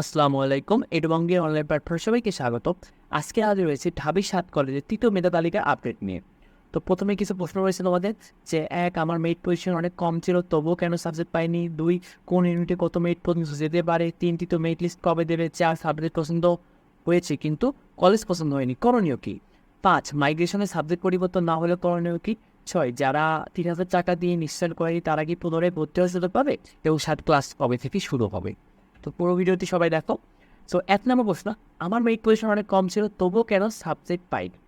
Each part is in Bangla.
আসসালামু আলাইকুম এডবঙ্গের অনলাইন প্ল্যাটফর্ম সবাইকে স্বাগত। আজকে আজ রয়েছে ঢাবি সাত কলেজের তৃতীয় মেধা তালিকা আপডেট নিয়ে। তো প্রথমে কিছু প্রশ্ন রয়েছে তোমাদের, যে এক, আমার মেট পজিশন অনেক কম ছিল, তবুও কেন সাবজেক্ট পাইনি? দুই, কোন ইউনিটে কত মেরিট পর্যন্ত যেতে পারে? তিন, তৃতীয় মেরিট লিস্ট কবে দেবে? চার, সাবজেক্ট পছন্দ হয়েছে কিন্তু কলেজ পছন্দ হয়নি, করণীয় কি? পাঁচ, মাইগ্রেশনের সাবজেক্ট পরিবর্তন না হলে করণীয় কি? ছয়, যারা তিন হাজার টাকা দিয়ে নিশ্চয় করেনি তারা কি পুনরায় ভর্তি হওয়ার সুযোগ পাবে? এবং সাত ক্লাস কবে থেকে শুরু হবে? তো পুরো ভিডিওটি সবাই দেখো। সো এক নম্বর প্রশ্ন আমার মেরিট পজিশন অনেক কম ছিল, তবুও কেন সাবজেক্ট পাইনি?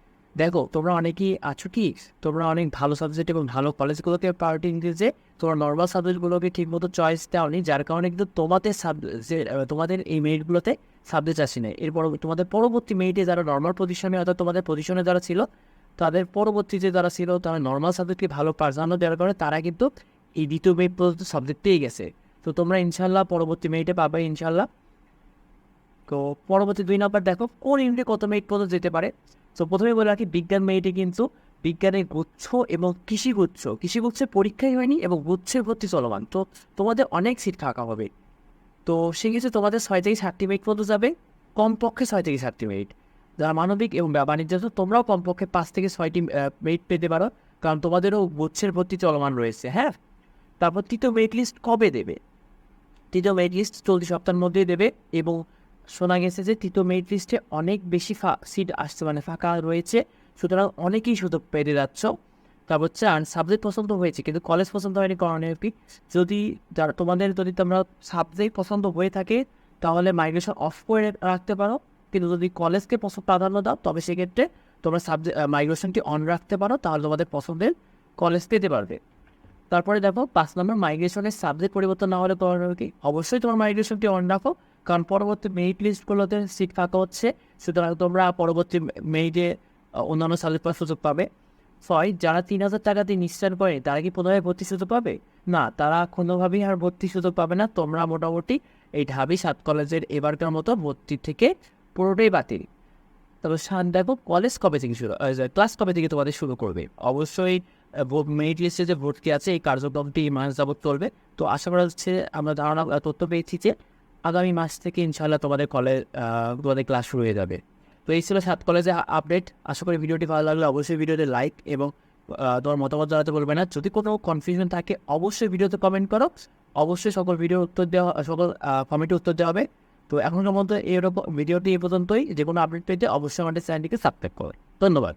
দেখো, তোমরা অনেকেই আছো কি, তোমরা অনেক ভালো সাবজেক্ট এবং ভালো কলেজগুলোকে প্রায়োরিটি যে, তোমরা নর্মাল সাবজেক্টগুলোকে ঠিকমতো চয়েস দেওনি, যার কারণে কিন্তু তোমাদের সাবজেক্ট তোমাদের এই মেরিটগুলোতে সাবজেক্ট আসে না এরপর তোমাদের পরবর্তী মেরিটে যারা নর্মাল পজিশনে অর্থাৎ তোমাদের পজিশনে যারা ছিল, তাদের পরবর্তীতে যারা ছিল, তারা নর্মাল সাবজেক্টকে ভালো প্রাধান্য দেওয়ার কারণে তারা কিন্তু এই দ্বিতীয় মেরিট পর্যন্ত সাবজেক্ট পেয়ে গেছে। তো তোমরা ইনশাল্লাহ পরবর্তী মেরিটে পাবে ইনশাল্লাহ তো পরবর্তী দুই নম্বর দেখো, কোন ইউনিটে কত মেরিট পর্যন্ত যেতে পারে? তো প্রথমে বলে রাখি, বিজ্ঞান মেরিটে কিন্তু বিজ্ঞানের গুচ্ছ এবং কৃষি গুচ্ছ। কৃষি গুচ্ছে পরীক্ষাই হয়নি এবং গুচ্ছের ভর্তি চলমান। তো তোমাদের অনেক সিট ফাঁকা হবে। তো সেক্ষেত্রে তোমাদের ছয় থেকে সাতটি মেরিট পর্যন্ত যাবে, কমপক্ষে ছয় থেকে সাতটি মেরিট যারা মানবিক এবং বাণিজ্য তোমরাও কমপক্ষে পাঁচ থেকে ছয়টি মেরিট পেতে পারো। কারণ তোমাদেরও গুচ্ছের ভর্তি চলমান রয়েছে হ্যাঁ? তারপর তৃতীয় মেরিট লিস্ট কবে দেবে? তৃতীয় মেরিট লিস্ট চলতি সপ্তাহের মধ্যেই দেবে এবং শোনা গেছে যে তৃতীয় মেরিট লিস্টে অনেক বেশি ফা সিট আসছে মানে ফাঁকা রয়েছে। সুতরাং অনেকেই সুযোগ পেতে যাচ্ছ। তারপর চান সাবজেক্ট পছন্দ হয়েছে, কিন্তু কলেজ পছন্দ হয়নি করণীয় কি। যদি তোমাদের যদি তোমরা সাবজেক্ট পছন্দ হয়ে থাকে, তাহলে মাইগ্রেশন অফ করে রাখতে পারো। কিন্তু যদি কলেজকে প্রাধান্য দাও, তবে সেক্ষেত্রে তোমরা সাবজেক্ট মাইগ্রেশনটি অন রাখতে পারো। তাহলে তোমাদের পছন্দের কলেজ পেতে পারবে। তারপরে দেখো পাঁচ নম্বর মাইগ্রেশনের সাবজেক্ট পরিবর্তন না হলে করণীয় কি? অবশ্যই তোমার মাইগ্রেশনটি অন রাখো, কারণ পরবর্তী মেরিট লিস্টগুলোতে সিট ফাঁকা হচ্ছে, সুতরাং তোমরা পরবর্তী মেরিটে অন্যান্য সাবজেক্ট পাওয়ার সুযোগ পাবে। ছয়, যারা তিন হাজার টাকা দিয়ে নিশ্চয় করে, তারা কি পুনরায় ভর্তি সুযোগ পাবে? না, তারা কোনোভাবেই আর ভর্তি সুযোগ পাবে না। তোমরা মোটামুটি এই ঢাবি সাত কলেজের এবারকার মতো ভর্তি থেকে পুরোটাই বাতিল। তবে শান দেখো কলেজ কবে থেকে শুরু ক্লাস কবে থেকে তোমাদের শুরু করবে? অবশ্যই মেরিট লিস্টে যে ভর্তি আছে, এই কার্যক্রমটি মাস যাবত চলবে। তো আশা করা হচ্ছে আমরা ধারণা তথ্য পেয়েছি যে আগামী মাস থেকে ইনশাল্লাহ তোমাদের কলেজ তোমাদের ক্লাস শুরু হয়ে যাবে। তো এই ছিল সাত কলেজে আপডেট আশা করি ভিডিওটি ভালো লাগলে অবশ্যই ভিডিওতে লাইক এবং তোমার মতামত জানাতে বলবে না। যদি কোনো কনফিউশন থাকে, অবশ্যই ভিডিওতে কমেন্ট করো। অবশ্যই সকল ভিডিও উত্তর দেওয়া, সকল কমেন্টে উত্তর দেওয়া হবে। তো এখনকার মতো এরকম ভিডিওটি এই পর্যন্তই। যে কোনো আপডেট পেতে অবশ্যই আমাদের চ্যানেলটিকে সাবস্ক্রাইব করো। ধন্যবাদ।